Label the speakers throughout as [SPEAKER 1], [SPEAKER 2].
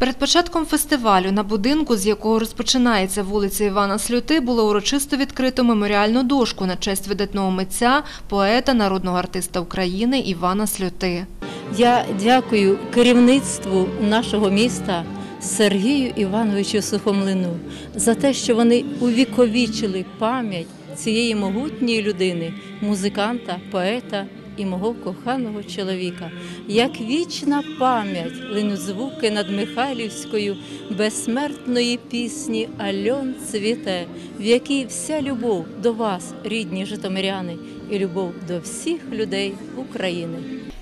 [SPEAKER 1] Перед початком фестивалю на будинку, з якого розпочинається вулиця Івана Сльоти, було урочисто відкрито меморіальну дошку на честь видатного митця, поета, народного артиста України Івана Сльоти.
[SPEAKER 2] Я дякую керівництву нашого міста Сергію Івановичу Сухомлину за те, що вони увіковічили пам'ять цієї могутньої людини, музиканта, поета і мого коханого чоловіка. Як вічна пам'ять линуть звуки над Михайлівською безсмертної пісні Альон цвіте, в якій вся любов до вас, рідні житомиряни, і любов до всіх людей України.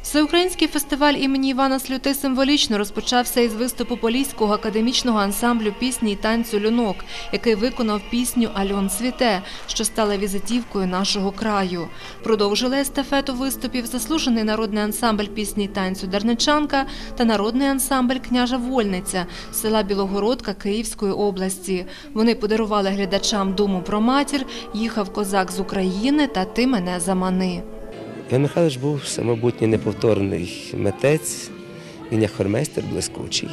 [SPEAKER 1] Всеукраїнський фестиваль імені Івана Сльоти символічно розпочався із виступу Поліського академічного ансамблю пісні і танцю «Люнок», який виконав пісню «Альон цвіте», що стала візитівкою нашого краю. Продовжили естафету виступів заслужений народний ансамбль пісні танцю «Дарничанка» та народний ансамбль «Княжа Вольниця» села Білогородка Київської області. Вони подарували глядачам думу про матір, їхав козак з України та ти мене замани.
[SPEAKER 3] Іван Михайлович був самобутній неповторний митець, він як хормейстер блискучий,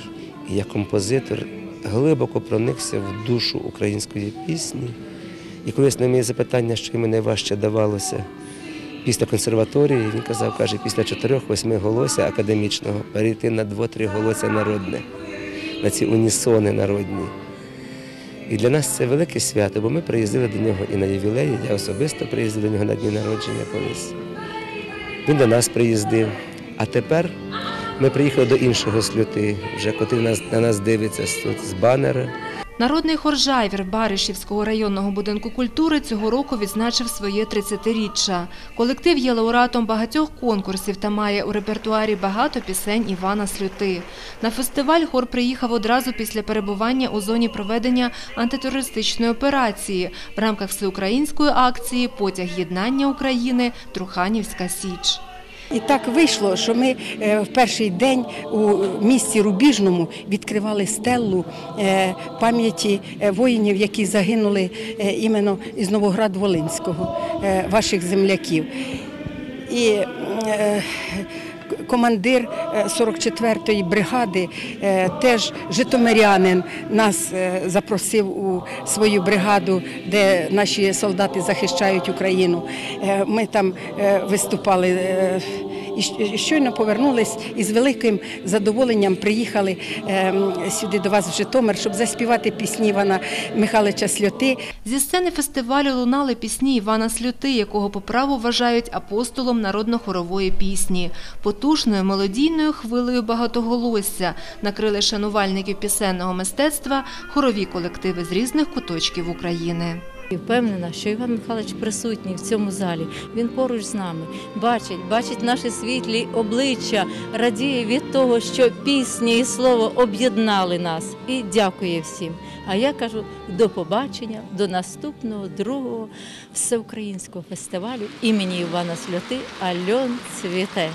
[SPEAKER 3] і як композитор глибоко проникся в душу української пісні. І колись на моє запитання, що йому найважче давалося після консерваторії, він казав, каже, після чотирьох-восьми голося академічного перейти на два-три голося народне, на ці унісони народні. І для нас це велике свято, бо ми приїздили до нього і на ювілеї, я особисто приїздив до нього на дні народження колись. Він до нас приїздив. А тепер ми приїхали до іншого сльоти, вже котрий нас, на нас дивиться тут з банера.
[SPEAKER 1] Народний хор «Жайвір» Баришівського районного будинку культури цього року відзначив своє 30-річчя. Колектив є лауреатом багатьох конкурсів та має у репертуарі багато пісень Івана Сльоти. На фестиваль хор приїхав одразу після перебування у зоні проведення антитерористичної операції в рамках всеукраїнської акції Потяг єднання України Труханівська Січ.
[SPEAKER 4] І так вийшло, що ми е, в перший день у місті Рубіжному відкривали стелу е, пам'яті е, воїнів, які загинули іменно із Новоград-Волинського, е, ваших земляків. І командир е, 44-ї бригади, е, теж житомирянин, нас е, запросив у свою бригаду, де наші солдати захищають Україну. Е, Ми там е, виступали. І щойно повернулись і з великим задоволенням приїхали ем, сюди до вас в Житомир, щоб заспівати пісні Івана Михайловича Сльоти.
[SPEAKER 1] Зі сцени фестивалю лунали пісні Івана Сльоти, якого по праву вважають апостолом народно-хорової пісні. Потужною мелодійною хвилею багатоголосся накрили шанувальників пісенного мистецтва хорові колективи з різних куточків України.
[SPEAKER 2] І впевнена, що Іван Михайлович присутній в цьому залі. Він поруч з нами бачить, бачить наші світлі обличчя, радіє від того, що пісня і слово об'єднали нас. І дякує всім. А я кажу до побачення, до наступного другого всеукраїнського фестивалю імені Івана Сльоти Альон Цвіте.